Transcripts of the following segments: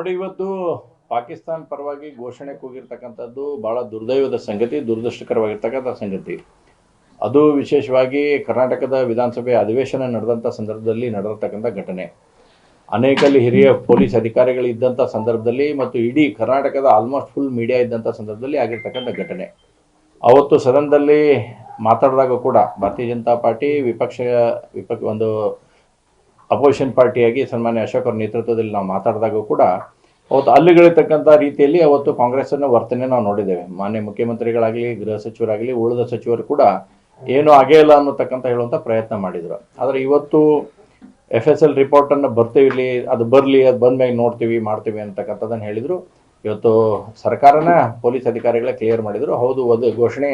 ನೋಡಿ, ಇವತ್ತು ಪಾಕಿಸ್ತಾನ ಪರವಾಗಿ ಘೋಷಣೆ ಕೂಗಿರ್ತಕ್ಕಂಥದ್ದು ಬಹಳ ದುರ್ದೈವದ ಸಂಗತಿ, ದುರದೃಷ್ಟಕರವಾಗಿರ್ತಕ್ಕಂಥ ಸಂಗತಿ. ಅದು ವಿಶೇಷವಾಗಿ ಕರ್ನಾಟಕದ ವಿಧಾನಸಭೆ ಅಧಿವೇಶನ ನಡೆದಂಥ ಸಂದರ್ಭದಲ್ಲಿ ನಡೆದಿರ್ತಕ್ಕಂಥ ಘಟನೆ. ಅನೇಕಲ್ಲಿ ಹಿರಿಯ ಪೊಲೀಸ್ ಅಧಿಕಾರಿಗಳು ಇದ್ದಂಥ ಸಂದರ್ಭದಲ್ಲಿ ಮತ್ತು ಇಡೀ ಕರ್ನಾಟಕದ ಆಲ್ಮೋಸ್ಟ್ ಫುಲ್ ಮೀಡಿಯಾ ಇದ್ದಂಥ ಸಂದರ್ಭದಲ್ಲಿ ಆಗಿರ್ತಕ್ಕಂಥ ಘಟನೆ. ಅವತ್ತು ಸದನದಲ್ಲಿ ಮಾತಾಡಿದಾಗ ಕೂಡ ಭಾರತೀಯ ಜನತಾ ಪಾರ್ಟಿ ವಿಪಕ್ಷ ವಿಪಕ್ಷ ಒಂದು ಅಪೋಸಿಷನ್ ಪಾರ್ಟಿಯಾಗಿ ಸನ್ಮಾನ್ಯ ಅಶೋಕ್ ನೇತೃತ್ವದಲ್ಲಿ ನಾವು ಮಾತಾಡಿದಾಗ ಕೂಡ ಅವತ್ತು ಅಲ್ಲಿಗಳಿರ್ತಕ್ಕಂಥ ರೀತಿಯಲ್ಲಿ ಅವತ್ತು ಕಾಂಗ್ರೆಸ್ಸನ್ನು ವರ್ತನೆ ನಾವು ನೋಡಿದ್ದೇವೆ. ಮಾನ್ಯ ಮುಖ್ಯಮಂತ್ರಿಗಳಾಗಲಿ, ಗೃಹ ಸಚಿವರಾಗಲಿ, ಉಳಿದ ಸಚಿವರು ಕೂಡ ಏನು ಆಗೇ ಇಲ್ಲ ಅನ್ನತಕ್ಕಂಥ ಹೇಳುವಂಥ ಪ್ರಯತ್ನ ಮಾಡಿದರು. ಆದರೆ ಇವತ್ತು ಎಫ್ ಎಸ್ ಎಲ್ ರಿಪೋರ್ಟನ್ನು ಬರ್ತೀವಿ ಅದು ಬರಲಿ, ಅದು ಬಂದ್ಮೇಲೆ ನೋಡ್ತೀವಿ, ಮಾಡ್ತೀವಿ ಅಂತಕ್ಕಂಥದ್ದನ್ನು ಹೇಳಿದರು. ಇವತ್ತು ಸರ್ಕಾರನ ಪೊಲೀಸ್ ಅಧಿಕಾರಿಗಳೇ ಕ್ಲಿಯರ್ ಮಾಡಿದರು. ಹೌದು, ಅದು ಘೋಷಣೆ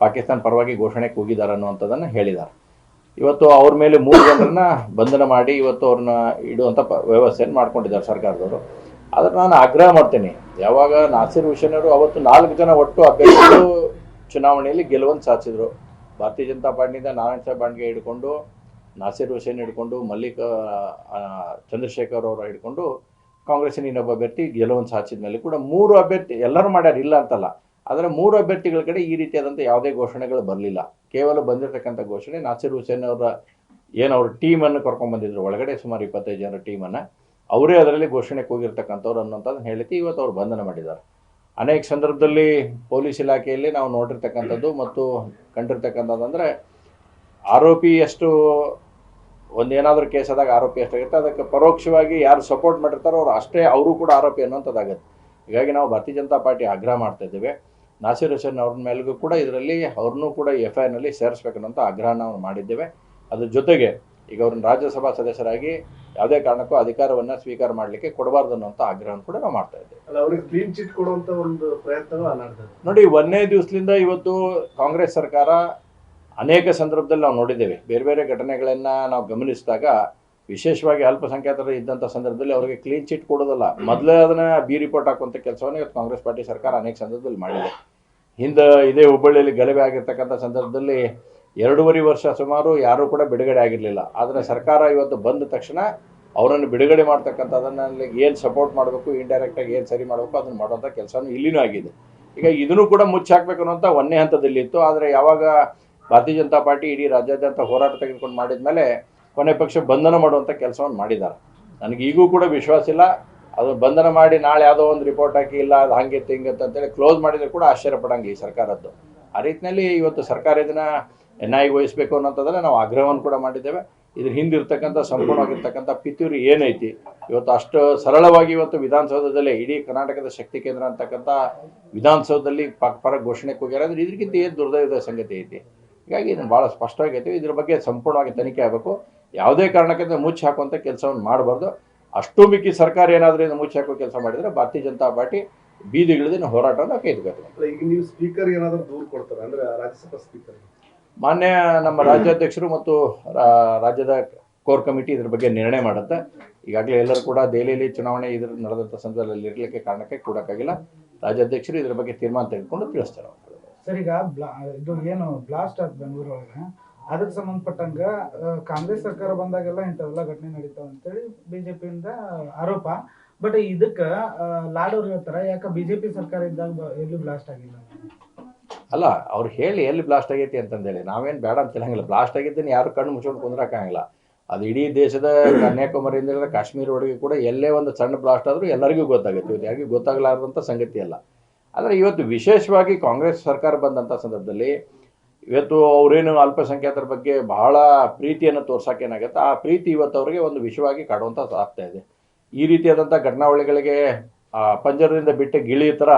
ಪಾಕಿಸ್ತಾನ ಪರವಾಗಿ ಘೋಷಣೆ ಕೂಗಿದ್ದಾರೆ ಅನ್ನುವಂಥದ್ದನ್ನು ಹೇಳಿದ್ದಾರೆ ಇವತ್ತು ಅವ್ರ ಮೇಲೆ ಮೂರು ಜನರನ್ನ ಬಂಧನ ಮಾಡಿ ಇವತ್ತು ಅವ್ರನ್ನ ಇಡುವಂಥ ವ್ಯವಸ್ಥೆಯನ್ನು ಮಾಡ್ಕೊಂಡಿದ್ದಾರೆ ಸರ್ಕಾರದವರು. ಆದ್ರೆ ನಾನು ಆಗ್ರಹ ಮಾಡ್ತೇನೆ. ಯಾವಾಗ ನಾಸಿರ್ ಹುಸೇನ್ ಅವರು ಅವತ್ತು ನಾಲ್ಕು ಜನ ಒಟ್ಟು ಅಭ್ಯರ್ಥಿಗಳು ಚುನಾವಣೆಯಲ್ಲಿ ಗೆಲುವನ್ನು ಸಾಧಿಸಿದ್ರು. ಭಾರತೀಯ ಜನತಾ ಪಾರ್ಟಿಯಿಂದ ನಾರಾಯಣ ಸಾಹೇಬ್ ಬಾಂಡ್ಗೆ ಹಿಡ್ಕೊಂಡು, ನಾಸಿರ್ ಹುಸೇನ್ ಹಿಡ್ಕೊಂಡು, ಮಲ್ಲಿಕ ಚಂದ್ರಶೇಖರ್ ಅವರ ಹಿಡ್ಕೊಂಡು ಕಾಂಗ್ರೆಸ್ಸಿನ ಇನ್ನೊಬ್ಬ ಅಭ್ಯರ್ಥಿ ಗೆಲುವನ್ನು ಸಾಧಿಸಿದ ಮೇಲೆ ಕೂಡ ಮೂರು ಅಭ್ಯರ್ಥಿ ಎಲ್ಲರೂ ಮಾಡ್ಯಾರ ಇಲ್ಲ ಅಂತಲ್ಲ. ಆದರೆ ಮೂರು ಅಭ್ಯರ್ಥಿಗಳ ಕಡೆ ಈ ರೀತಿಯಾದಂಥ ಯಾವುದೇ ಘೋಷಣೆಗಳು ಬರಲಿಲ್ಲ. ಕೇವಲ ಬಂದಿರತಕ್ಕಂಥ ಘೋಷಣೆ ನಾಸಿರ್ ಹುಸೇನ್ ಅವರ ಏನು ಅವ್ರ ಟೀಮನ್ನು ಕರ್ಕೊಂಡ್ಬಂದಿದ್ರು ಒಳಗಡೆ ಸುಮಾರು ಇಪ್ಪತ್ತೈದು ಜನರ ಟೀಮನ್ನು ಅವರೇ ಅದರಲ್ಲಿ ಘೋಷಣೆ ಕೂಗಿರ್ತಕ್ಕಂಥವ್ರು ಅನ್ನೋಂಥದ್ದು ಹೇಳಿತಿ ಇವತ್ತು ಅವ್ರು ಬಂಧನ ಮಾಡಿದ್ದಾರೆ. ಅನೇಕ ಸಂದರ್ಭದಲ್ಲಿ ಪೊಲೀಸ್ ಇಲಾಖೆಯಲ್ಲಿ ನಾವು ನೋಡಿರ್ತಕ್ಕಂಥದ್ದು ಮತ್ತು ಕಂಡಿರ್ತಕ್ಕಂಥದ್ದು ಅಂದರೆ ಆರೋಪಿ ಎಷ್ಟು ಒಂದೇನಾದರೂ ಕೇಸ್ ಆದಾಗ ಆರೋಪಿ ಎಷ್ಟಾಗುತ್ತೆ, ಅದಕ್ಕೆ ಪರೋಕ್ಷವಾಗಿ ಯಾರು ಸಪೋರ್ಟ್ ಮಾಡಿರ್ತಾರೋ ಅವ್ರು ಅಷ್ಟೇ, ಅವರು ಕೂಡ ಆರೋಪಿ ಅನ್ನೋಂಥದ್ದಾಗುತ್ತೆ. ಹೀಗಾಗಿ ನಾವು ಭಾರತೀಯ ಜನತಾ ಪಾರ್ಟಿ ಆಗ್ರಹ ಮಾಡ್ತಾ ಇದ್ದೇವೆ. ನಾಸೀರ್ ಹುಸೇನ್ ಅವ್ರ ಮೇಲೆಗೂ ಕೂಡ ಇದರಲ್ಲಿ ಅವ್ರನ್ನೂ ಕೂಡ ಎಫ್ ಐ ಆರ್ನಲ್ಲಿ ಸೇರಿಸ್ಬೇಕನ್ನೋಂಥ ಆಗ್ರಹ ನಾವು ಮಾಡಿದ್ದೇವೆ. ಅದ್ರ ಜೊತೆಗೆ ಈಗ ಅವ್ರನ್ನ ರಾಜ್ಯಸಭಾ ಸದಸ್ಯರಾಗಿ ಯಾವುದೇ ಕಾರಣಕ್ಕೂ ಅಧಿಕಾರವನ್ನು ಸ್ವೀಕಾರ ಮಾಡಲಿಕ್ಕೆ ಕೊಡಬಾರ್ದು ಅನ್ನೋಂಥ ಆಗ್ರಹವನ್ನು ಕೂಡ ನಾವು ಮಾಡ್ತಾ ಇದ್ದೇವೆ. ಅಲ್ಲ ಅವ್ರಿಗೆ ಕ್ಲೀನ್ ಚಿಟ್ ಕೊಡುವಂತ ಒಂದು ಪ್ರಯತ್ನಗಳು ನಡೆದಿದೆ ನೋಡಿ ಒಂದನೇ ದಿವಸದಿಂದ ಇವತ್ತು ಕಾಂಗ್ರೆಸ್ ಸರ್ಕಾರ ಅನೇಕ ಸಂದರ್ಭದಲ್ಲಿ ನಾವು ನೋಡಿದ್ದೇವೆ. ಬೇರೆ ಬೇರೆ ಘಟನೆಗಳನ್ನು ನಾವು ಗಮನಿಸಿದಾಗ ವಿಶೇಷವಾಗಿ ಅಲ್ಪಸಂಖ್ಯಾತರು ಇದ್ದಂಥ ಸಂದರ್ಭದಲ್ಲಿ ಅವರಿಗೆ ಕ್ಲೀನ್ ಚಿಟ್ ಕೊಡೋದಲ್ಲ. ಮೊದಲೇ ಅದನ್ನು ಬಿ ರಿಪೋರ್ಟ್ ಹಾಕುವಂಥ ಕೆಲಸವನ್ನು ಇವತ್ತು ಕಾಂಗ್ರೆಸ್ ಪಾರ್ಟಿ ಸರ್ಕಾರ ಅನೇಕ ಸಂದರ್ಭದಲ್ಲಿ ಮಾಡಿದೆ. ಹಿಂದೆ ಇದೇ ಹುಬ್ಬಳ್ಳಿಯಲ್ಲಿ ಗಲಭೆ ಆಗಿರ್ತಕ್ಕಂಥ ಸಂದರ್ಭದಲ್ಲಿ ಎರಡೂವರೆ ವರ್ಷ ಸುಮಾರು ಯಾರೂ ಕೂಡ ಬಿಡುಗಡೆ ಆಗಿರಲಿಲ್ಲ. ಆದರೆ ಸರ್ಕಾರ ಇವತ್ತು ಬಂದ ತಕ್ಷಣ ಅವರನ್ನು ಬಿಡುಗಡೆ ಮಾಡ್ತಕ್ಕಂಥದ್ದನ್ನು ಏನು ಸಪೋರ್ಟ್ ಮಾಡಬೇಕು ಇಂಡೈರೆಕ್ಟಾಗಿ ಏನು ಸರಿ ಮಾಡಬೇಕು ಅದನ್ನು ಮಾಡುವಂಥ ಕೆಲಸನೂ ಇಲ್ಲಿನೂ ಆಗಿದೆ. ಈಗ ಇದನ್ನು ಕೂಡ ಮುಚ್ಚಾಕಬೇಕು ಅನ್ನೋಂಥ ಒಂದೇ ಹಂತದಲ್ಲಿತ್ತು ಆದರೆ ಯಾವಾಗ ಭಾರತೀಯ ಜನತಾ ಪಾರ್ಟಿ ಇಡೀ ರಾಜ್ಯಾದ್ಯಂತ ಹೋರಾಟ ತೆಗೆದುಕೊಂಡು ಮಾಡಿದ ಮೇಲೆ ಕೊನೆ ಪಕ್ಷ ಬಂಧನ ಮಾಡುವಂಥ ಕೆಲಸವನ್ನು ಮಾಡಿದ್ದಾರೆ. ನನಗೆ ಈಗೂ ಕೂಡ ವಿಶ್ವಾಸ ಇಲ್ಲ. ಅದು ಬಂಧನ ಮಾಡಿ ನಾಳೆ ಯಾವುದೋ ಒಂದು ರಿಪೋರ್ಟ್ ಹಾಕಿ ಇಲ್ಲ, ಅದು ಹಂಗೆ ಹಿಂಗತ್ತೆ ಅಂತೇಳಿ ಕ್ಲೋಸ್ ಮಾಡಿದರೆ ಕೂಡ ಆಶ್ಚರ್ಯ ಪಡಂಗೆ ಈ ಸರ್ಕಾರದ್ದು. ಆ ರೀತಿಯಲ್ಲಿ ಇವತ್ತು ಸರ್ಕಾರ ಇದನ್ನು ಐ ವಹಿಸಬೇಕು ಅನ್ನೋಂಥದ್ದನ್ನ ನಾವು ಆಗ್ರಹವನ್ನು ಕೂಡ ಮಾಡಿದ್ದೇವೆ. ಇದ್ರ ಹಿಂದಿರ್ತಕ್ಕಂಥ ಸಂಪೂರ್ಣವಾಗಿರ್ತಕ್ಕಂಥ ಪಿತೂರಿ ಏನೈತಿ, ಇವತ್ತು ಅಷ್ಟು ಸರಳವಾಗಿ ಇವತ್ತು ವಿಧಾನಸೌಧದಲ್ಲೇ ಇಡೀ ಕರ್ನಾಟಕದ ಶಕ್ತಿ ಕೇಂದ್ರ ಅಂತಕ್ಕಂಥ ವಿಧಾನಸೌಧದಲ್ಲಿ ಪಕ್ ಪರ ಘೋಷಣೆ ಕೂಗ್ಯಾರ ಅಂದ್ರೆ ಇದಕ್ಕಿಂತ ಏನು ದುರ್ದೈವದ ಸಂಗತಿ ಐತಿ. ಹೀಗಾಗಿ ಇದನ್ನು ಭಾಳ ಐತಿ ಇದ್ರ ಬಗ್ಗೆ ಸಂಪೂರ್ಣವಾಗಿ ತನಿಖೆ ಆಗಬೇಕು. ಯಾವುದೇ ಕಾರಣಕ್ಕಿಂತ ಮುಚ್ಚಿ ಹಾಕುವಂಥ ಕೆಲಸವನ್ನು ಮಾಡಬಾರ್ದು. ಅಷ್ಟು ಮಿಕ್ಕಿ ಸರ್ಕಾರ ಏನಾದರೂ ಇದನ್ನು ಮುಚ್ಚಿ ಹಾಕೋ ಕೆಲಸ ಮಾಡಿದರೆ ಭಾರತೀಯ ಜನತಾ ಪಾರ್ಟಿ ಬೀದಿಗಿಳಿದಿನ ಹೋರಾಟವನ್ನು ಅಲ್ಲ ಈಗ ನೀವು ಸ್ಪೀಕರ್ ಏನಾದರೂ ದೂರು ಕೊಡ್ತಾರೆ ಅಂದ್ರೆ ರಾಜ್ಯಸಭಾ ಸ್ಪೀಕರ್ ಮಾನ್ಯ ನಮ್ಮ ರಾಜ್ಯಾಧ್ಯಕ್ಷರು ಮತ್ತು ರಾಜ್ಯದ ಕೋರ್ ಕಮಿಟಿ ಇದ್ರ ಬಗ್ಗೆ ನಿರ್ಣಯ ಮಾಡುತ್ತೆ. ಈಗಾಗಲೇ ಎಲ್ಲರೂ ಕೂಡ ದೆಹಲಿಯಲ್ಲಿ ಚುನಾವಣೆ ಇದ್ರ ನಡೆದಂಥ ಸಂದರ್ಭದಲ್ಲಿ ಇರಲಿಕ್ಕೆ ಕಾರಣಕ್ಕೆ ಕೂಡಕ್ಕಾಗಿಲ್ಲ. ರಾಜ್ಯಾಧ್ಯಕ್ಷರು ಇದ್ರ ಬಗ್ಗೆ ತೀರ್ಮಾನ ತೆಗೆದುಕೊಂಡು ತಿಳಿಸ್ತಾರೆ. ಸರ್ ಈಗ ಬ್ಲಾ- ಇದು ಏನು ಬ್ಲಾಸ್ಟ್ ಆದ್ ಬೆಂಗಳೂರೊಳಗೆ ಅದಕ್ಕೆ ಸಂಬಂಧಪಟ್ಟಂಗ ಕಾಂಗ್ರೆಸ್ ಸರ್ಕಾರ ಬಂದಾಗೆಲ್ಲ ಇಂಥವೆಲ್ಲ ಘಟನೆ ನಡೀತಾವ ಅಂತೇಳಿ ಬಿಜೆಪಿಯಿಂದ ಆರೋಪ. ಬಟ್ ಇದಕ್ಕ ಲಾಡೋರು ಹೇಳ್ತಾರ, ಯಾಕ ಬಿಜೆಪಿ ಸರ್ಕಾರ ಇದ್ದಾಗ ಎಲ್ಲಿ ಬ್ಲಾಸ್ಟ್ ಆಗಿಲ್ಲ ಅಲ್ಲ, ಅವ್ರು ಹೇಳಿ ಎಲ್ಲಿ ಬ್ಲಾಸ್ಟ್ ಆಗೈತಿ ಅಂತಂದೇಳಿ. ನಾವೇನು ಬೇಡ ಅಂತ ಹೇಳಂಗಿಲ್ಲ. ಬ್ಲಾಸ್ಟ್ ಆಗಿದ್ದೀನಿ ಯಾರು ಕಣ್ಣು ಮುಚ್ಕೊಂಡು ಕುಂದ್ರಕ್ಕಾಗಿಲ್ಲ ಅದು ಇಡೀ ದೇಶದ ಕನ್ಯಾಕುಮಾರಿಯಿಂದ ಹಿಡಿದು ಕಾಶ್ಮೀರವರೆಗೆ ಕೂಡ ಎಲ್ಲೇ ಒಂದು ಸಣ್ಣ ಬ್ಲಾಸ್ಟ್ ಆದರೂ ಎಲ್ಲರಿಗೂ ಗೊತ್ತಾಗುತ್ತೆ. ಇದು ಯಾರಿಗೂ ಗೊತ್ತಾಗಲಾರದಂಥ ಸಂಗತಿ ಅಲ್ಲ. ಆದರೆ ಇವತ್ತು ವಿಶೇಷವಾಗಿ ಕಾಂಗ್ರೆಸ್ ಸರ್ಕಾರ ಬಂದಂಥ ಸಂದರ್ಭದಲ್ಲಿ ಇವತ್ತು ಅವರೇನು ಅಲ್ಪಸಂಖ್ಯಾತರ ಬಗ್ಗೆ ಬಹಳ ಪ್ರೀತಿಯನ್ನು ತೋರ್ಸೋಕ್ಕೇನಾಗುತ್ತೆ ಆ ಪ್ರೀತಿ ಇವತ್ತು ಅವರಿಗೆ ಒಂದು ವಿಷಯವಾಗಿ ಕಾಡುವಂಥ ಆಗ್ತಾ ಇದೆ. ಈ ರೀತಿಯಾದಂಥ ಘಟನಾವಳಿಗಳಿಗೆ ಪಂಜರದಿಂದ ಬಿಟ್ಟು ಗಿಳಿ ಥರ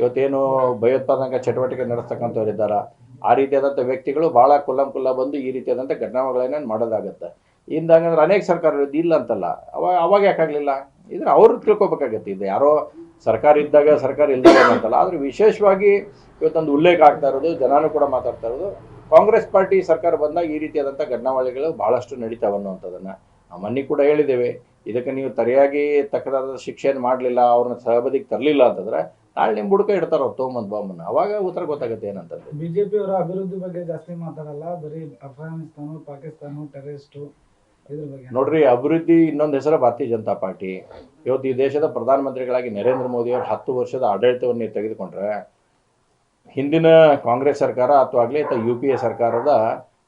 ಇವತ್ತೇನು ಭಯೋತ್ಪಾದಕ ಚಟುವಟಿಕೆ ನಡೆಸ್ತಕ್ಕಂಥವ್ರು ಇದ್ದಾರೆ? ಆ ರೀತಿಯಾದಂಥ ವ್ಯಕ್ತಿಗಳು ಭಾಳ ಕುಲ್ಲಂ ಕುಲ್ಲ ಬಂದು ಈ ರೀತಿಯಾದಂಥ ಘಟನಾವಳಿಗಳನ್ನ ಮಾಡೋದಾಗತ್ತೆ. ಇಂದ ಹಂಗಂದ್ರೆ ಅನೇಕ ಸರ್ಕಾರಗಳು ಇಲ್ಲ ಅಂತಲ್ಲ. ಅವಾಗ ಅವಾಗ ಯಾಕಾಗಲಿಲ್ಲ? ಇದ್ರೆ ಅವ್ರು ತಿಳ್ಕೊಬೇಕಾಗತ್ತೆ. ಇದು ಯಾರೋ ಸರ್ಕಾರ ಇದ್ದಾಗ ಸರ್ಕಾರ ಇಲ್ದಾಗ ಅಂತಲ್ಲ. ಆದರೆ ವಿಶೇಷವಾಗಿ ಇವತ್ತೊಂದು ಉಲ್ಲೇಖ ಆಗ್ತಾ ಇರೋದು, ಜನನೂ ಕೂಡ ಮಾತಾಡ್ತಾ ಇರೋದು, ಕಾಂಗ್ರೆಸ್ ಪಾರ್ಟಿ ಸರ್ಕಾರ ಬಂದಾಗ ಈ ರೀತಿಯಾದಂಥ ಘಟನಾವಳಿಗಳು ಭಾಳಷ್ಟು ನಡೀತಾವೆ ಅನ್ನುವಂಥದ್ದನ್ನು ನಾವು ಮೊನ್ನೆ ಕೂಡ ಹೇಳಿದ್ದೇವೆ. ಇದಕ್ಕೆ ನೀವು ಸರಿಯಾಗಿ ತಕ್ಕದಾದ ಶಿಕ್ಷೆಯನ್ನು ಮಾಡಲಿಲ್ಲ, ಅವ್ರನ್ನ ಸಹಬದಿಗೆ ತರಲಿಲ್ಲ ಅಂತಂದ್ರೆ ನಾಳೆ ನಿಮ್ಮ ಹುಡುಕ ಇಡ್ತಾರೆ ಅವ್ರು ತೊಗೊಂಬಂದು ಬಾಂಬನ್ನ. ಅವಾಗ ಉತ್ತರ ಗೊತ್ತಾಗುತ್ತೆ ಏನಂತಂದ್ರೆ. ಬಿಜೆಪಿ ಅವರ ಅಭಿವೃದ್ಧಿ ಬಗ್ಗೆ ಜಾಸ್ತಿ ಮಾತಾಡಲ್ಲ. ಬರೀ ಅಫ್ಘಾನಿಸ್ತಾನ, ಪಾಕಿಸ್ತಾನ, ಟೆರರಿಸ್ಟು ನೋಡ್ರಿ, ಅಭಿವೃದ್ಧಿ ಇನ್ನೊಂದು ಹೆಸರು ಭಾರತೀಯ ಜನತಾ ಪಾರ್ಟಿ. ಇವತ್ತು ಈ ದೇಶದ ಪ್ರಧಾನಮಂತ್ರಿಗಳಾಗಿ ನರೇಂದ್ರ ಮೋದಿ ಅವರು ಹತ್ತು ವರ್ಷದ ಆಡಳಿತವನ್ನು ತೆಗೆದುಕೊಂಡ್ರೆ, ಹಿಂದಿನ ಕಾಂಗ್ರೆಸ್ ಸರ್ಕಾರ ಅಥವಾ ಆಗಲಿ ಅಥವಾ ಯು ಪಿ ಎ ಸರ್ಕಾರದ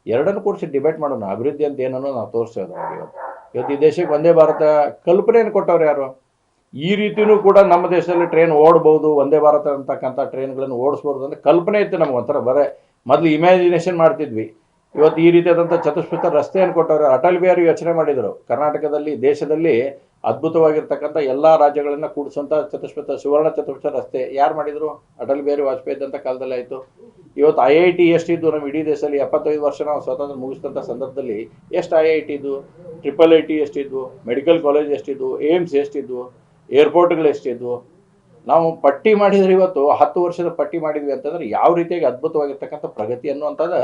ಎರಡನ್ನು ಕೂಡಿಸಿ ಡಿಬೇಟ್ ಮಾಡೋಣ, ಅಭಿವೃದ್ಧಿ ಅಂತ ಏನನ್ನೋ ನಾವು ತೋರಿಸ್ತೇವೆ ಇವತ್ತು. ಇವತ್ತು ಈ ದೇಶಕ್ಕೆ ಒಂದೇ ಭಾರತ, ಕಲ್ಪನೆಯನ್ನು ಕೊಟ್ಟವ್ರು ಯಾರು? ಈ ರೀತಿಯೂ ಕೂಡ ನಮ್ಮ ದೇಶದಲ್ಲಿ ಟ್ರೈನ್ ಓಡ್ಬೋದು, ಒಂದೇ ಭಾರತ ಅಂತಕ್ಕಂಥ ಟ್ರೈನ್ಗಳನ್ನು ಓಡಿಸ್ಬೋದು ಅಂತ ಕಲ್ಪನೆ ಇತ್ತು ನಮ್ಗೆ ಒಂಥರ ಬರೇ. ಮೊದಲು ಇಮ್ಯಾಜಿನೇಷನ್ ಮಾಡ್ತಿದ್ವಿ. ಇವತ್ತು ಈ ರೀತಿಯಾದಂಥ ಚತುಷ್ಪಿತ ರಸ್ತೆಯನ್ನು ಕೊಟ್ಟವರು ಅಟಲ್ ಬಿಹಾರಿ ಯೋಚನೆ ಮಾಡಿದರು. ಕರ್ನಾಟಕದಲ್ಲಿ, ದೇಶದಲ್ಲಿ ಅದ್ಭುತವಾಗಿರ್ತಕ್ಕಂಥ ಎಲ್ಲ ರಾಜ್ಯಗಳನ್ನು ಕೂಡಿಸುವಂಥ ಚತುಷ್ಪಥ ಸುವರ್ಣ ಚತುಷ್ಪಥ ರಸ್ತೆ. ಯಾರು ಮಾಡಿದರು? ಅಟಲ್ ಬಿಹಾರಿ ವಾಜಪೇಯಿ ಅಂತ ಕಾಲದಲ್ಲಿ ಆಯಿತು. ಇವತ್ತು ಐ ಐ ಟಿ ಎಷ್ಟಿದ್ದು ನಮ್ಮ ಇಡೀ ದೇಶದಲ್ಲಿ ಎಪ್ಪತ್ತೈದು ವರ್ಷ ನಾವು ಸ್ವತಂತ್ರ ಮುಗಿಸಿದಂಥ ಸಂದರ್ಭದಲ್ಲಿ ಎಷ್ಟು ಐ ಐ ಟಿ ಇದ್ದು? ಟ್ರಿಪಲ್ ಐ ಟಿ ಎಷ್ಟಿದ್ವು ಮೆಡಿಕಲ್ ಕಾಲೇಜ್ ಎಷ್ಟಿದ್ವು ಏಮ್ಸ್ ಎಷ್ಟಿದ್ವು ಏರ್ಪೋರ್ಟ್ಗಳು ಎಷ್ಟಿದ್ವು ನಾವು ಪಟ್ಟಿ ಮಾಡಿದ್ರೆ ಇವತ್ತು ಹತ್ತು ವರ್ಷದ ಪಟ್ಟಿ ಮಾಡಿದ್ವಿ ಅಂತಂದ್ರೆ ಯಾವ ರೀತಿಯಾಗಿ ಅದ್ಭುತವಾಗಿರ್ತಕ್ಕಂಥ ಪ್ರಗತಿ ಅನ್ನುವಂಥದ್ದು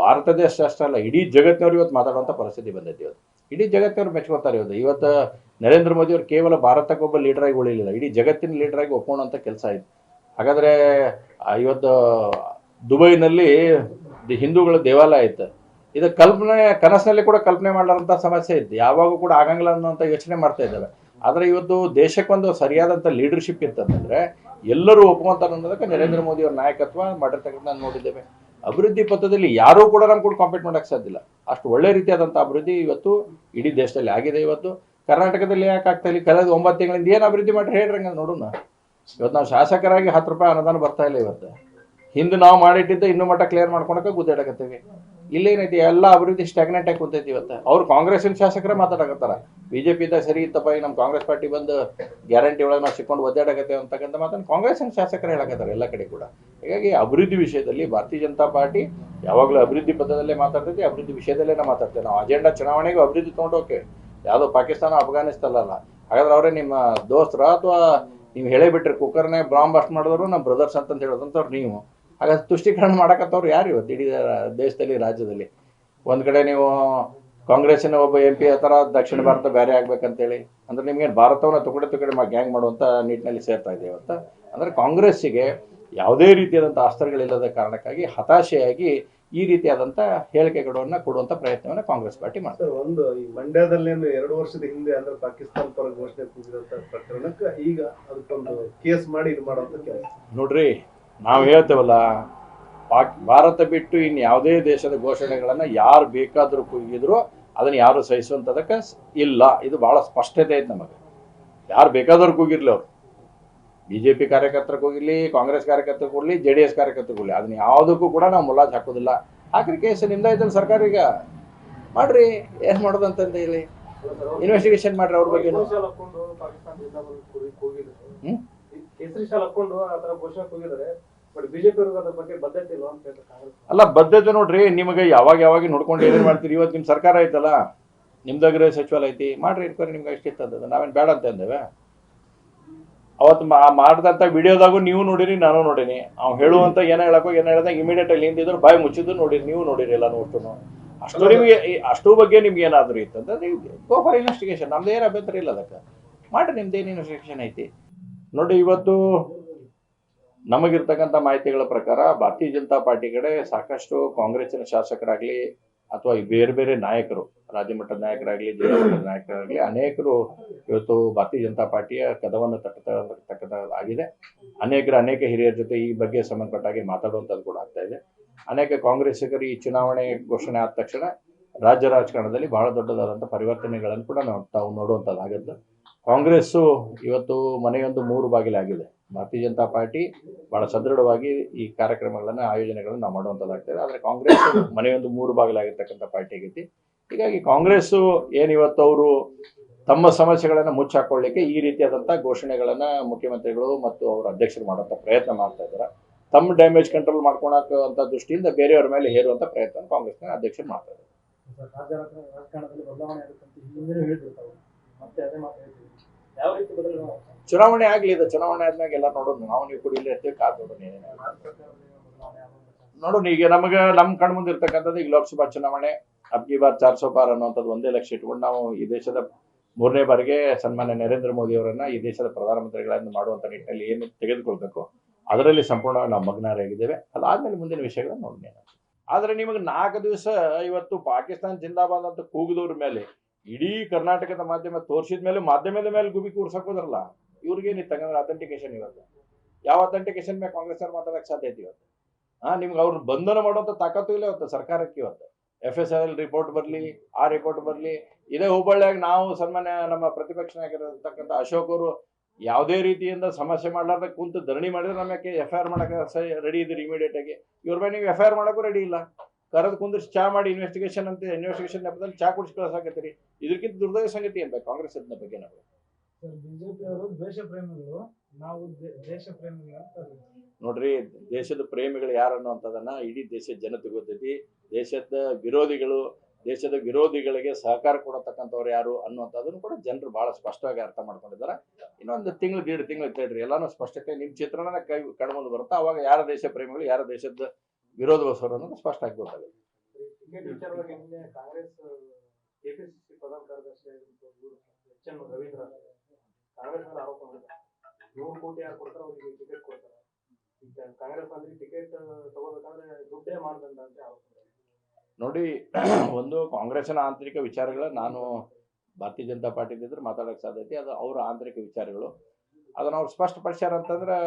ಭಾರತ ದೇಶ ಅಷ್ಟೇ ಅಲ್ಲ, ಇಡೀ ಜಗತ್ತಿನವ್ರು ಇವತ್ತು ಮಾತಾಡುವಂಥ ಪರಿಸ್ಥಿತಿ ಬಂದೈತಿ ಇವತ್ತು. ಇಡೀ ಜಗತ್ತಿನವ್ರು ಮೆಚ್ಕೋತಾರೆ ಇವತ್ತು. ಇವತ್ತು ನರೇಂದ್ರ ಮೋದಿ ಅವರು ಕೇವಲ ಭಾರತಕ್ಕೊಬ್ಬ ಆಗಿ ಉಳಿಲಿಲ್ಲ. ಇಡೀ ಜಗತ್ತಿನ ಲೀಡರಾಗಿ ಒಪ್ಕೊಳ್ಳೋಂಥ ಕೆಲಸ ಆಯಿತು. ಹಾಗಾದರೆ ಇವತ್ತು ದುಬೈನಲ್ಲಿ ಹಿಂದೂಗಳ ದೇವಾಲಯ ಇತ್ತು. ಇದು ಕಲ್ಪನೆ, ಕನಸಿನಲ್ಲಿ ಕೂಡ ಕಲ್ಪನೆ ಮಾಡಲಾರಂಥ ಸಮಸ್ಯೆ ಇತ್ತು. ಯಾವಾಗೂ ಕೂಡ ಆಗಂಗಿಲ್ಲ ಅನ್ನೋಂಥ ಯೋಚನೆ ಮಾಡ್ತಾ ಇದ್ದಾವೆ. ಆದರೆ ಇವತ್ತು ದೇಶಕ್ಕೊಂದು ಸರಿಯಾದಂಥ ಲೀಡರ್ಶಿಪ್ ಇತ್ತಂತಂದ್ರೆ ಎಲ್ಲರೂ ಒಪ್ಕೊಂತಾರೆ ಅನ್ನೋದಕ್ಕೆ ನರೇಂದ್ರ ಮೋದಿ ಅವರ ನಾಯಕತ್ವ ಮಾಡಿರ್ತಕ್ಕಂಥ ನೋಡಿದ್ದೇವೆ. ಅಭಿವೃದ್ಧಿ ಪಥದಲ್ಲಿ ಯಾರೂ ಕೂಡ ನಮ್ಮ ಕೂಡ ಕಾಂಪೀಟ್ ಮಾಡೋಕ್ಕೆ ಸಾಧ್ಯ ಇಲ್ಲ. ಅಷ್ಟು ಒಳ್ಳೆ ರೀತಿಯಾದಂಥ ಅಭಿವೃದ್ಧಿ ಇವತ್ತು ಇಡೀ ದೇಶದಲ್ಲಿ ಆಗಿದೆ ಇವತ್ತು. ಕರ್ನಾಟಕದಲ್ಲಿ ಯಾಕೆ ಆಗ್ತಾ ಇಲ್ಲ? ಕಳೆದ ಒಂಬತ್ತು ತಿಂಗಳಿಂದ ಏನು ಅಭಿವೃದ್ಧಿ ಮಾಡಿ ಹೇಳ್ರಂಗ ನೋಡೋಣ. ಇವತ್ತು ನಾವು ಶಾಸಕರಾಗಿ ಹತ್ತು ರೂಪಾಯಿ ಅನುದಾನ ಬರ್ತಾ ಇಲ್ಲ ಇವತ್ತು. ಹಿಂದೆ ನಾವು ಮಾಡಿಟ್ಟಿದ್ದ ಇನ್ನೂ ಮಟ್ಟ ಕ್ಲಿಯರ್ ಮಾಡ್ಕೊಳಕ್ಕೆ ಗುದ್ದಾಡಕತ್ತೀವಿ. ಇಲ್ಲೇನೈತಿ ಎಲ್ಲ ಅಭಿವೃದ್ಧಿ ಸ್ಟಾಗ್ನೆಂಟ್ ಆಗಿ ಕುಂತೈತಿ ಇವತ್ತು. ಅವ್ರು ಕಾಂಗ್ರೆಸ್ಸಿನ ಶಾಸಕರೇ ಮಾತಾಡಕತ್ತಾರ. ಬಿಜೆಪಿ ಇದ್ದಾಗ ಸರಿ ಇತ್ತಪ್ಪ, ಈಗ ನಮ್ಮ ಕಾಂಗ್ರೆಸ್ ಪಾರ್ಟಿ ಬಂದು ಗ್ಯಾರಂಟಿ ಒಳಗೆ ನಾವು ಸಿಕ್ಕೊಂಡು ಒದ್ದಾಡಕತ್ತೇವೆ ಅಂತಕ್ಕಂಥ ಮಾತನ್ನು ಕಾಂಗ್ರೆಸ್ಸಿನ ಶಾಸಕರು ಹೇಳಕತ್ತಾರೆ ಎಲ್ಲ ಕಡೆ ಕೂಡ. ಹೀಗಾಗಿ ಅಭಿವೃದ್ಧಿ ವಿಷಯದಲ್ಲಿ ಭಾರತೀಯ ಜನತಾ ಪಾರ್ಟಿ ಯಾವಾಗಲೂ ಅಭಿವೃದ್ಧಿ ಪದದಲ್ಲೇ ಮಾತಾಡ್ತೈತಿ, ಅಭಿವೃದ್ಧಿ ವಿಷಯದಲ್ಲೇ ನಾವು ಮಾತಾಡ್ತೇವೆ. ನಾವು ಅಜೆಂಡಾ ಚುನಾವಣೆಗೂ ಅಭಿವೃದ್ಧಿ ತೊಗೊಂಡೋಕೆ ಯಾವುದೋ ಪಾಕಿಸ್ತಾನ ಅಫ್ಘಾನಿಸ್ತಾನ ಅಲ್ಲ. ಹಾಗಾದ್ರೆ ಅವರೇ ನಿಮ್ಮ ದೋಸ್ತರ ಅಥವಾ ನೀವು ಹೇಳೇ ಬಿಟ್ರಿ, ಕುಕ್ಕರ್ನೇ ಬ್ರಾಂಬ್ ಬಸ್ಟ್ ಮಾಡಿದವರು ನಮ್ಮ ಬ್ರದರ್ಸ್ ಅಂತ ಹೇಳೋದಂಥವ್ರು ನೀವು. ಹಾಗಾದ್ರೆ ತುಷ್ಟೀಕರಣ ಮಾಡಕತ್ತವ್ರು ಯಾರು ಇವತ್ತು? ಇಡೀ ದೇಶದಲ್ಲಿ ರಾಜ್ಯದಲ್ಲಿ. ಒಂದು ಕಡೆ ನೀವು ಕಾಂಗ್ರೆಸ್ಸಿನ ಒಬ್ಬ ಎಂ ಪಿ ಥರ ದಕ್ಷಿಣ ಭಾರತ ಬೇರೆ ಆಗ್ಬೇಕಂತೇಳಿ ಅಂದ್ರೆ ನಿಮ್ಗೇನು ಭಾರತವನ್ನು ತುಕಡೆ ತುಕಡೆ ಮಾ ಗ್ಯಾಂಗ್ ಮಾಡುವಂಥ ನಿಟ್ಟಿನಲ್ಲಿ ಸೇರ್ತಾ ಇದೆ ಅಂತ ಅಂದ್ರೆ ಕಾಂಗ್ರೆಸ್ಸಿಗೆ ಯಾವುದೇ ರೀತಿಯಾದಂಥ ಅಸ್ತ್ರಗಳಿಲ್ಲದ ಕಾರಣಕ್ಕಾಗಿ ಹತಾಶೆಯಾಗಿ ಈ ರೀತಿಯಾದಂಥ ಹೇಳಿಕೆಗಳನ್ನು ಕೊಡುವಂಥ ಪ್ರಯತ್ನವನ್ನು ಕಾಂಗ್ರೆಸ್ ಪಾರ್ಟಿ ಮಾಡ್ತಾರೆ ಒಂದು ಈ ಮಂಡ್ಯದಲ್ಲೇನು ಎರಡು ವರ್ಷದ ಹಿಂದೆ ಅಂದ್ರೆ ಪಾಕಿಸ್ತಾನ ಪರ ಘೋಷಣೆ ಕೂಗಿದಂತ ಪ್ರಕರಣಕ್ಕೆ ಈಗ ಅದಕ್ಕೊಂದು ಕೇಸ್ ಮಾಡಿ ಇದು ಮಾಡೋದಕ್ಕೆ ಕೆಲಸ ನೋಡ್ರಿ ನಾವು ಹೇಳ್ತೇವಲ್ಲ ಪಾಕ್ ಭಾರತ ಬಿಟ್ಟು ಇನ್ನು ಯಾವುದೇ ದೇಶದ ಘೋಷಣೆಗಳನ್ನು ಯಾರು ಬೇಕಾದರೂ ಕೂಗಿದ್ರು ಅದನ್ನು ಯಾರು ಸಹಿಸುವಂಥದಕ್ಕೆ ಇಲ್ಲ. ಇದು ಭಾಳ ಸ್ಪಷ್ಟತೆ ಐತೆ ನಮಗೆ. ಯಾರು ಬೇಕಾದವ್ರು ಕೂಗಿರ್ಲಿ ಅವರು. ಬಿ ಜೆ ಪಿ ಕಾರ್ಯಕರ್ತರು ಹೋಗಿರಲಿ ಕಾಂಗ್ರೆಸ್ ಕಾರ್ಯಕರ್ತರು ಕೊಡಲಿ ಜೆ ಡಿ ಎಸ್ ಅದನ್ನ ಯಾವುದಕ್ಕೂ ಕೂಡ ನಾವು ಮುಲಾಜ್ ಹಾಕೋದಿಲ್ಲ. ಹಾಕ್ರಿ ಕೇಸ್ ನಿಮ್ದಾಯ್ತಲ್ಲ ಸರ್ಕಾರ ಈಗ ಮಾಡ್ರಿ. ಏನು ಮಾಡೋದಂತ ಹೇಳಿ. ಇನ್ವೆಸ್ಟಿಗೇಷನ್ ಮಾಡ್ರಿ ಅವ್ರ ಬಗ್ಗೆ ಹಾಕೊಂಡು ಅಲ್ಲ ಬದ್ಧತೆ ನೋಡ್ರಿ ನಿಮಗೆ ಯಾವಾಗ ಯಾವಾಗ ನೋಡ್ಕೊಂಡು ಏನೇನು ಮಾಡ್ತೀರಿ? ಇವತ್ತು ನಿಮ್ಮ ಸರ್ಕಾರ ಐತಲ್ಲ ನಿಮ್ದು ಗೃಹ ಸಚಿವಾಲಯ ಐತಿ ಮಾಡ್ರಿ ಇನ್ಕ್ವೈರಿ ನಿಮ್ಗೆ ಅಷ್ಟು ಇತ್ತದ ನಾವೇನು ಬೇಡ ಅಂತ ಅಂದೇವೆ. ಅವತ್ತು ಮಾ ಮಾಡಿದಂಥ ವಿಡಿಯೋದಾಗೂ ನೀವು ನೋಡಿರಿ ನಾನು ನೋಡೀನಿ. ಅವ್ನು ಹೇಳುವಂತ ಏನೋ ಹೇಳಕ್ಕೋ ಏನ ಹೇಳ್ದಾಗ ಇಮಿಡಿಯೇಟ್ ಅಲ್ಲಿ ಹಿಂದಿದ್ರು ಬಾಯಿ ಮುಚ್ಚಿದ್ದು ನೋಡಿರಿ ನೀವು ನೋಡಿರಿ ಎಲ್ಲ ನೋಡ್ತು ಅಷ್ಟು ನಿಮಗೆ ಅಷ್ಟು ಬಗ್ಗೆ ನಿಮ್ಗೆ ಏನಾದರೂ ಇತ್ತಂದ್ರೆ ನೀವು ಗೋ ಫಾರ್ ಇನ್ವೆಸ್ಟಿಗೇಷನ್ ನಮ್ದು ಏನು ಅಭ್ಯಂತರ ಇಲ್ಲ ಅದಕ್ಕೆ. ಮಾಡ್ರಿ ನಿಮ್ದು ಏನು ಇನ್ವೆಸ್ಟಿಗೇಷನ್ ಐತಿ. ನೋಡಿ ಇವತ್ತು ನಮಗಿರ್ತಕ್ಕಂಥ ಮಾಹಿತಿಗಳ ಪ್ರಕಾರ ಭಾರತೀಯ ಜನತಾ ಪಾರ್ಟಿ ಕಡೆ ಸಾಕಷ್ಟು ಕಾಂಗ್ರೆಸ್ಸಿನ ಶಾಸಕರಾಗಲಿ ಅಥವಾ ಬೇರೆ ಬೇರೆ ನಾಯಕರು, ರಾಜ್ಯ ಮಟ್ಟದ ನಾಯಕರಾಗಲಿ, ಜಿಲ್ಲಾ ಮಟ್ಟದ ನಾಯಕರಾಗಲಿ ಅನೇಕರು ಇವತ್ತು ಭಾರತೀಯ ಜನತಾ ಪಾರ್ಟಿಯ ಕದವನ್ನು ತಟ್ಟತಕ್ಕಂಥದ್ದಾಗಿದೆ. ಅನೇಕರು ಅನೇಕ ಹಿರಿಯರ ಜೊತೆ ಈ ಬಗ್ಗೆ ಸಂಬಂಧಪಟ್ಟಾಗಿ ಮಾತಾಡುವಂಥದ್ದು ಕೂಡ ಆಗ್ತಾ ಇದೆ. ಅನೇಕ ಕಾಂಗ್ರೆಸ್ಸಿಗರು ಈ ಚುನಾವಣೆ ಘೋಷಣೆ ಆದ ತಕ್ಷಣ ರಾಜ್ಯ ರಾಜಕಾರಣದಲ್ಲಿ ಬಹಳ ದೊಡ್ಡದಾದಂಥ ಪರಿವರ್ತನೆಗಳನ್ನು ಕೂಡ ನಾವು ತಾವು ನೋಡುವಂಥದ್ದಾಗದ್ದು, ಕಾಂಗ್ರೆಸ್ಸು ಇವತ್ತು ಮನೆಯೊಂದು ಮೂರು ಬಾಗಿಲಾಗಿದೆ. ಭಾರತೀಯ ಜನತಾ ಪಾರ್ಟಿ ಬಹಳ ಸದೃಢವಾಗಿ ಈ ಕಾರ್ಯಕ್ರಮಗಳನ್ನು, ಆಯೋಜನೆಗಳನ್ನು ನಾವು ಮಾಡುವಂಥದ್ದಾಗ್ತದೆ ಆದರೆ ಕಾಂಗ್ರೆಸ್ ಮನೆಯೊಂದು ಮೂರು ಬಾಗಿಲಾಗಿರ್ತಕ್ಕಂಥ ಪಾರ್ಟಿ ಆಗೈತಿ. ಹೀಗಾಗಿ ಕಾಂಗ್ರೆಸ್ಸು ಏನಿವತ್ತು ಅವರು ತಮ್ಮ ಸಮಸ್ಯೆಗಳನ್ನು ಮುಚ್ಚಾಕೊಳ್ಳಿಕ್ಕೆ ಈ ರೀತಿಯಾದಂಥ ಘೋಷಣೆಗಳನ್ನು ಮುಖ್ಯಮಂತ್ರಿಗಳು ಮತ್ತು ಅವರ ಅಧ್ಯಕ್ಷರು ಮಾಡುವಂಥ ಪ್ರಯತ್ನ ಮಾಡ್ತಾ ಇದ್ದಾರೆ. ತಮ್ಮ ಡ್ಯಾಮೇಜ್ ಕಂಟ್ರೋಲ್ ಮಾಡ್ಕೊಳಕ್ಕಂಥ ದೃಷ್ಟಿಯಿಂದ ಬೇರೆಯವರ ಮೇಲೆ ಹೇರುವಂಥ ಪ್ರಯತ್ನ ಕಾಂಗ್ರೆಸ್ನ ಅಧ್ಯಕ್ಷರು ಮಾಡ್ತಾ ಇದ್ದಾರೆ. ಚುನಾವಣೆ ಆಗ್ಲಿ ಇದು ಚುನಾವಣೆ ಆದ್ಮೇಲೆ ಎಲ್ಲ ನೋಡೋಣ ನಾವು ನೀವು ಕೂಡ ಇಲ್ಲೇ ಇರ್ತೀವಿ ಕಾದ್ ನೋಡೋಣ ನೋಡೋಣ ಈಗ ನಮಗೆ ನಮ್ಮ ಕಣ್ ಮುಂದೆ ಇರ್ತಕ್ಕಂಥದ್ದು ಈಗ ಲೋಕಸಭಾ ಚುನಾವಣೆ. ಅಬ್ಗಿ ಬಾರ್ ಚಾರ್ ಸೋ ಬಾರ್ ಅನ್ನುವಂಥದ್ದು ಒಂದೇ ಲಕ್ಷ ಇಟ್ಕೊಂಡು ನಾವು ಈ ದೇಶದ ಮೂರನೇ ಬಾರಿಗೆ ಸನ್ಮಾನ್ಯ ನರೇಂದ್ರ ಮೋದಿ ಅವರನ್ನ ಈ ದೇಶದ ಪ್ರಧಾನಮಂತ್ರಿಗಳನ್ನು ಮಾಡುವಂಥ ನಿಟ್ಟಿನಲ್ಲಿ ಏನು ತೆಗೆದುಕೊಳ್ಬೇಕು ಅದರಲ್ಲಿ ಸಂಪೂರ್ಣ ನಾವು ಮಗ್ನರಾಗಿದ್ದೇವೆ. ಅದಾದ್ಮೇಲೆ ಮುಂದಿನ ವಿಷಯಗಳನ್ನ ನೋಡೋಣ. ಆದರೆ ನಿಮಗೆ ನಾಲ್ಕು ದಿವಸ ಇವತ್ತು ಪಾಕಿಸ್ತಾನ ಜಿಂದಾಬಾದ್ ಅಂತ ಕೂಗಿದವ್ರ ಮೇಲೆ ಇಡೀ ಕರ್ನಾಟಕದ ಮಾಧ್ಯಮ ತೋರಿಸಿದ ಮೇಲೆ ಮಾಧ್ಯಮದ ಮೇಲೆ ಗುಬಿ ಕೂರ್ಸಕೋದ್ರಲ್ಲ ಇವ್ರಿಗೇನಿತ್ತು ಹಂಗಂದ್ರೆ ಅಥೆಂಟಿಕೇಶನ್ ಇವತ್ತು? ಯಾವ ಅಥೆಂಟಿಕೇಶನ್ ಮೇಲೆ ಕಾಂಗ್ರೆಸ್ ಅವ್ರು ಮಾತಾಡಕ್ ಸಾಧ್ಯ ಐತಿ ಇವತ್ತು? ಹಾ ನಿಮ್ಗೆ ಅವ್ರ ಬಂಧನ ಮಾಡುವಂತ ತಾಕತ್ತು ಇಲ್ಲ ಇವತ್ತು ಸರ್ಕಾರಕ್ಕೆ ಇವತ್ತು. ಎಫ್ ಎಸ್ ಎಲ್ ರಿಪೋರ್ಟ್ ಬರಲಿ, ಆ ರಿಪೋರ್ಟ್ ಬರಲಿ, ಇದೇ ಹುಬ್ಬಳ್ಳಿಯಾಗ ನಾವು ಸನ್ಮಾನ್ಯ ನಮ್ಮ ಪ್ರತಿಪಕ್ಷ ನಾಯಕರಿರ್ತಕ್ಕಂಥ ಅಶೋಕ್ ಅವರು ಯಾವುದೇ ರೀತಿಯಿಂದ ಸಮಸ್ಯೆ ಮಾಡಲಾರ್ದ ಕುಂತು ಧರಣಿ ಮಾಡಿದ್ರೆ ನಮಗೆ ಎಫ್ ಐ ಆರ್ ಮಾಡಕ್ಕೆ ರೆಡಿ ಇದ್ರಿ ಇಮಿಡಿಯೇಟ್ ಆಗಿ. ಇವ್ರ ಮೇಲೆ ನೀವು ಎಫ್ ಐ ಆರ್ ಮಾಡಕ್ಕೂ ರೆಡಿ ಇಲ್ಲ. ಕರೆದು ಕುಂದಿರ್ಸಿ ಚಾ ಮಾಡಿ ಇನ್ವೆಸ್ಟಿಗೇಷನ್ ಅಂತ ಇನ್ವೆಸ್ಟಿಗೇಷನ್ ನೆಪದಲ್ಲಿ ಚಾ ಕುಡಿಸಿ ರೀ. ಇದಕ್ಕಿಂತ ದುರ್ದೈವ ಸಂಗತಿ ಏನ್ ಬೇಕು? ಕಾಂಗ್ರೆಸ್ ಅದನ್ನ ಬಗ್ಗೆ ನಾವು. ಬಿಜೆಪಿ ಅವರು ಪ್ರೇಮಿಗಳು ನಾವು ದೇಶ ಪ್ರೇಮಿಗಳು ನೋಡ್ರಿ ದೇಶದ ಪ್ರೇಮಿಗಳು ಯಾರು ಅನ್ನುವಂಥದ್ದನ್ನ ಇಡೀ ದೇಶದ ಜನತೆ ಗೊತ್ತೈತಿ. ದೇಶದ ವಿರೋಧಿಗಳು ದೇಶದ ವಿರೋಧಿಗಳಿಗೆ ಸಹಕಾರ ಕೊಡತಕ್ಕಂಥವ್ರು ಯಾರು ಅನ್ನುವಂಥದ್ದನ್ನು ಕೂಡ ಜನರು ಬಹಳ ಸ್ಪಷ್ಟವಾಗಿ ಅರ್ಥ ಮಾಡ್ಕೊಂಡಿದ್ದಾರೆ. ಇನ್ನೊಂದು ತಿಂಗಳು ದೀಡ್ ತಿಂಗಳು ಕೇಳ್ರಿ ಎಲ್ಲಾನು ಸ್ಪಷ್ಟತೆ ನಿಮ್ಮ ಚಿತ್ರಣನ ಕೈ ಕಣ್ಮುಂದೆ ಬರುತ್ತೆ? ಅವಾಗ ಯಾರ ದೇಶ ಪ್ರೇಮಿಗಳು ಯಾರ ದೇಶದ ವಿರೋಧ ಬಸವರು ಅನ್ನೋದು ಸ್ಪಷ್ಟ ಆಗಿ ಗೊತ್ತಾಗುತ್ತೆ. ನೋಡಿ ಒಂದು ಕಾಂಗ್ರೆಸ್ನ ಆಂತರಿಕ ವಿಚಾರಗಳ ನಾನು ಭಾರತೀಯ ಜನತಾ ಪಾರ್ಟಿಲಿದ್ರೆ ಮಾತಾಡೋಕೆ ಸಾಧ್ಯತೆ ಅದು ಅವರ ಆಂತರಿಕ ವಿಚಾರಗಳು. ಅದನ್ನ ಅವ್ರು ಸ್ಪಷ್ಟಪಡಿಸ್ಯಾರ ಅಂತಂದ್ರೆ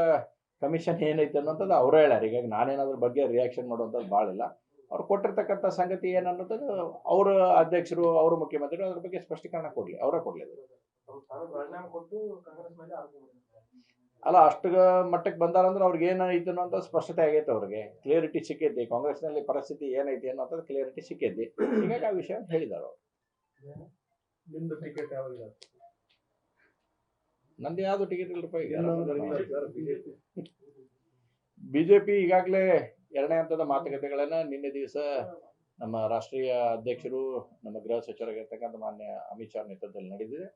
ಕಮಿಷನ್ ಏನೈತೆ ಅನ್ನೋಂಥದ್ದು ಅವರೇ ಹೇಳ್ಯಾರ. ಹೀಗಾಗಿ ನಾನೇನಾದ್ರ ಬಗ್ಗೆ ರಿಯಾಕ್ಷನ್ ಮಾಡುವಂಥದ್ದು ಭಾಳ ಇಲ್ಲ ಅವ್ರು ಕೊಟ್ಟಿರ್ತಕ್ಕಂಥ ಸಂಗತಿ ಏನನ್ನೋದು ಅವ್ರ ಅಧ್ಯಕ್ಷರು, ಅವರು ಮುಖ್ಯಮಂತ್ರಿಗಳು ಅದ್ರ ಬಗ್ಗೆ ಸ್ಪಷ್ಟೀಕರಣ ಕೊಡ್ಲಿ, ಅವರೇ ಕೊಡ್ಲಿ ಅಲ್ಲ, ಅಷ್ಟು ಮಟ್ಟಕ್ಕೆ ಬಂದಾರಂದ್ರೆ ಅವ್ರಿಗೆ ಏನೈತೆ ಅನ್ನೋಂಥ ಸ್ಪಷ್ಟತೆ ಆಗೈತೆ ಅವ್ರಿಗೆ. ಕ್ಲಿಯರಿಟಿ ಸಿಕ್ಕೈತಿ. ಕಾಂಗ್ರೆಸ್ನಲ್ಲಿ ಪರಿಸ್ಥಿತಿ ಏನೈತಿ ಅನ್ನೋಂಥದ್ದು ಕ್ಲಿಯರಿಟಿ ಸಿಕ್ಕೈತಿ. ಹೀಗಾಗಿ ಆ ವಿಷಯ ಹೇಳಿದಾರೆ ಅವರು. ನಂದು ಯಾವ್ದು ಟಿಕೆಟ್ ಇಲ್ಲಪ್ಪ ಈಗ? ಬಿಜೆಪಿ. ಬಿಜೆಪಿ ಈಗಾಗಲೇ ಎರಡನೇ ಹಂತದ ಮಾತುಕತೆಗಳನ್ನ ನಿನ್ನೆ ದಿವಸ ನಮ್ಮ ರಾಷ್ಟ್ರೀಯ ಅಧ್ಯಕ್ಷರು ನಮ್ಮ ಗೃಹ ಸಚಿವರಾಗಿರ್ತಕ್ಕಂಥ ಮಾನ್ಯ ಅಮಿತ್ ಶಾ ನೇತೃತ್ವದಲ್ಲಿ ನಡೆದಿದೆ.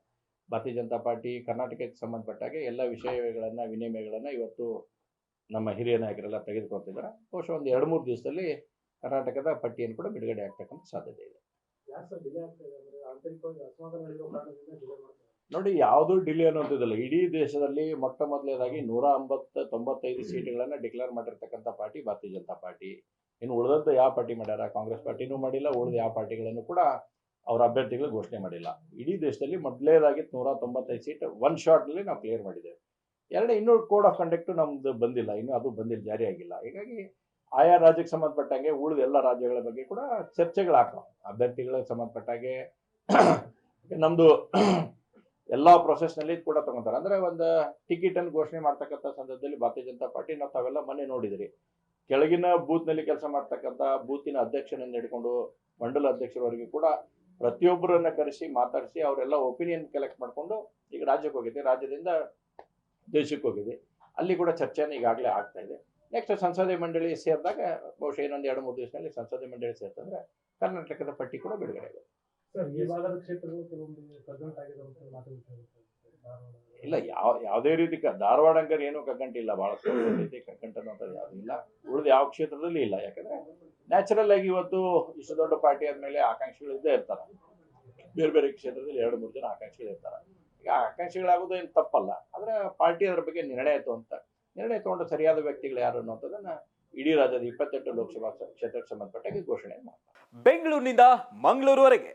ಭಾರತೀಯ ಜನತಾ ಪಾರ್ಟಿ ಕರ್ನಾಟಕಕ್ಕೆ ಸಂಬಂಧಪಟ್ಟಾಗೆ ಎಲ್ಲ ವಿಷಯಗಳನ್ನ ವಿನಿಮಯಗಳನ್ನ ಇವತ್ತು ನಮ್ಮ ಹಿರಿಯ ನಾಯಕರೆಲ್ಲ ತೆಗೆದುಕೊಳ್ತಿದ್ದಾರೆ. ಬಹುಶಃ ಒಂದು ಎರಡು ಮೂರು ದಿವಸದಲ್ಲಿ ಕರ್ನಾಟಕದ ಪಟ್ಟಿಯನ್ನು ಕೂಡ ಬಿಡುಗಡೆ ಆಗ್ತಕ್ಕಂಥ ಸಾಧ್ಯತೆ ಇದೆ. ನೋಡಿ, ಯಾವುದು ಡಿಲೇ ಅನ್ನೋದಿಲ್ಲ ಇಡೀ ದೇಶದಲ್ಲಿ ಮೊಟ್ಟ ಮೊದಲನೇದಾಗಿ ನೂರ ಅಂಬತ್ತ ತೊಂಬತ್ತೈದು ಸೀಟ್ಗಳನ್ನ ಡಿಕ್ಲೇರ್ ಮಾಡಿರ್ತಕ್ಕಂಥ ಪಾರ್ಟಿ ಭಾರತೀಯ ಜನತಾ ಪಾರ್ಟಿ. ಇನ್ನು ಉಳಿದಂತ ಯಾವ ಪಾರ್ಟಿ ಮಾಡ್ಯಾರ? ಕಾಂಗ್ರೆಸ್ ಪಾರ್ಟಿನೂ ಮಾಡಿಲ್ಲ. ಉಳಿದ ಯಾವ ಪಾರ್ಟಿಗಳನ್ನು ಕೂಡ ಅವರ ಅಭ್ಯರ್ಥಿಗಳು ಘೋಷಣೆ ಮಾಡಿಲ್ಲ. ಇಡೀ ದೇಶದಲ್ಲಿ ಮೊದಲನೇದಾಗಿ ನೂರ ತೊಂಬತ್ತೈದು ಸೀಟ್ ಒನ್ ಶಾಟ್ನಲ್ಲಿ ನಾವು ಕ್ಲಿಯರ್ ಮಾಡಿದ್ದೇವೆ. ಎರಡು, ಇನ್ನೂ ಕೋಡ್ ಆಫ್ ಕಂಡಕ್ಟ್ ನಮ್ದು ಬಂದಿಲ್ಲ. ಇನ್ನು ಅದು ಬಂದಿಲ್ಲ, ಜಾರಿ ಆಗಿಲ್ಲ. ಹೀಗಾಗಿ ಆಯಾ ರಾಜ್ಯಕ್ಕೆ ಸಂಬಂಧಪಟ್ಟಂಗೆ ಉಳಿದ ಎಲ್ಲ ರಾಜ್ಯಗಳ ಬಗ್ಗೆ ಕೂಡ ಚರ್ಚೆಗಳಾಗ್ತಾವ. ಅಭ್ಯರ್ಥಿಗಳಿಗೆ ಸಂಬಂಧಪಟ್ಟಾಗೆ, ನಮ್ದು ಎಲ್ಲಾ ನಲ್ಲಿ ಕೂಡ ತಗೊಂತಾರೆ. ಅಂದ್ರೆ ಒಂದು ಟಿಕೆಟ್ ಅನ್ನು ಘೋಷಣೆ ಮಾಡ್ತಕ್ಕಂಥ ಸಂದರ್ಭದಲ್ಲಿ ಭಾರತೀಯ ಜನತಾ ಪಾರ್ಟಿ ನಾವು ತಾವೆಲ್ಲ ಮನೆ ನೋಡಿದಿರಿ. ಕೆಳಗಿನ ಬೂತ್ನಲ್ಲಿ ಕೆಲಸ ಮಾಡ್ತಕ್ಕಂಥ ಬೂತಿನ ಅಧ್ಯಕ್ಷನನ್ನು ಹಿಡ್ಕೊಂಡು ಮಂಡಲ ಅಧ್ಯಕ್ಷರವರೆಗೆ ಕೂಡ ಪ್ರತಿಯೊಬ್ಬರನ್ನ ಕರೆಸಿ ಮಾತಾಡಿಸಿ ಅವರೆಲ್ಲ ಒಪಿನಿಯನ್ ಕಲೆಕ್ಟ್ ಮಾಡ್ಕೊಂಡು ಈಗ ರಾಜ್ಯಕ್ಕೆ ಹೋಗಿದೆ ರಾಜ್ಯದಿಂದ ದೇಶಕ್ಕೆ ಹೋಗಿದೆ ಅಲ್ಲಿ ಕೂಡ ಚರ್ಚೆನ ಈಗಾಗಲೇ ಆಗ್ತಾ ಇದೆ. ನೆಕ್ಸ್ಟ್ ಸಂಸದೀಯ ಮಂಡಳಿ ಸೇರಿದಾಗ ಬಹುಶಃ ಇನ್ನೊಂದು ಎರಡು ಮೂರು ದಿವಸದಲ್ಲಿ ಸಂಸದೀಯ ಮಂಡಳಿ ಸೇರ್ತಂದ್ರೆ ಕರ್ನಾಟಕದ ಪಟ್ಟಿ ಕೂಡ ಬಿಡುಗಡೆ ಆಗುತ್ತೆ. ಸರ್ ಈ ಭಾಗದ ಕ್ಷೇತ್ರಗಳು ಕೆಲವೊಂದು ಇಲ್ಲ ಯಾವ ಯಾವುದೇ ರೀತಿ ಧಾರವಾಡ ಅಂಕರ್ ಏನು ಕಗ್ಗಂಟಿಲ್ಲ ಬಹಳ ರೀತಿ ಕಗ್ಗಂಟ ಅನ್ನೋದು ಯಾವ್ದು ಇಲ್ಲ. ಉಳಿದ ಯಾವ ಕ್ಷೇತ್ರದಲ್ಲಿ ಇಲ್ಲ. ಯಾಕಂದ್ರೆ ನ್ಯಾಚುರಲ್ ಆಗಿ ಇವತ್ತು ಇಷ್ಟು ದೊಡ್ಡ ಪಾರ್ಟಿ ಆದ್ಮೇಲೆ ಆಕಾಂಕ್ಷಿಗಳು ಇದ್ದೇ ಇರ್ತಾರೆ. ಬೇರೆ ಬೇರೆ ಕ್ಷೇತ್ರದಲ್ಲಿ ಎರಡು ಮೂರು ಜನ ಆಕಾಂಕ್ಷಿಗಳು ಇರ್ತಾರೆ. ಈಗ ಆಕಾಂಕ್ಷಿಗಳಾಗೋದು ಏನು ತಪ್ಪಲ್ಲ. ಆದ್ರೆ ಪಾರ್ಟಿ ಅದರ ಬಗ್ಗೆ ನಿರ್ಣಯ ಅಂತ ನಿರ್ಣಯ ತಗೊಂಡ ಸರಿಯಾದ ವ್ಯಕ್ತಿಗಳು ಯಾರು ಅನ್ನೋದನ್ನ ಇಡೀ ರಾಜ್ಯದ ಇಪ್ಪತ್ತೆಂಟು ಲೋಕಸಭಾ ಕ್ಷೇತ್ರಕ್ಕೆ ಸಂಬಂಧಪಟ್ಟಾಗಿ ಘೋಷಣೆ ಮಾಡ್ತಾರೆ. ಬೆಂಗಳೂರಿನಿಂದ ಮಂಗಳೂರುವರೆಗೆ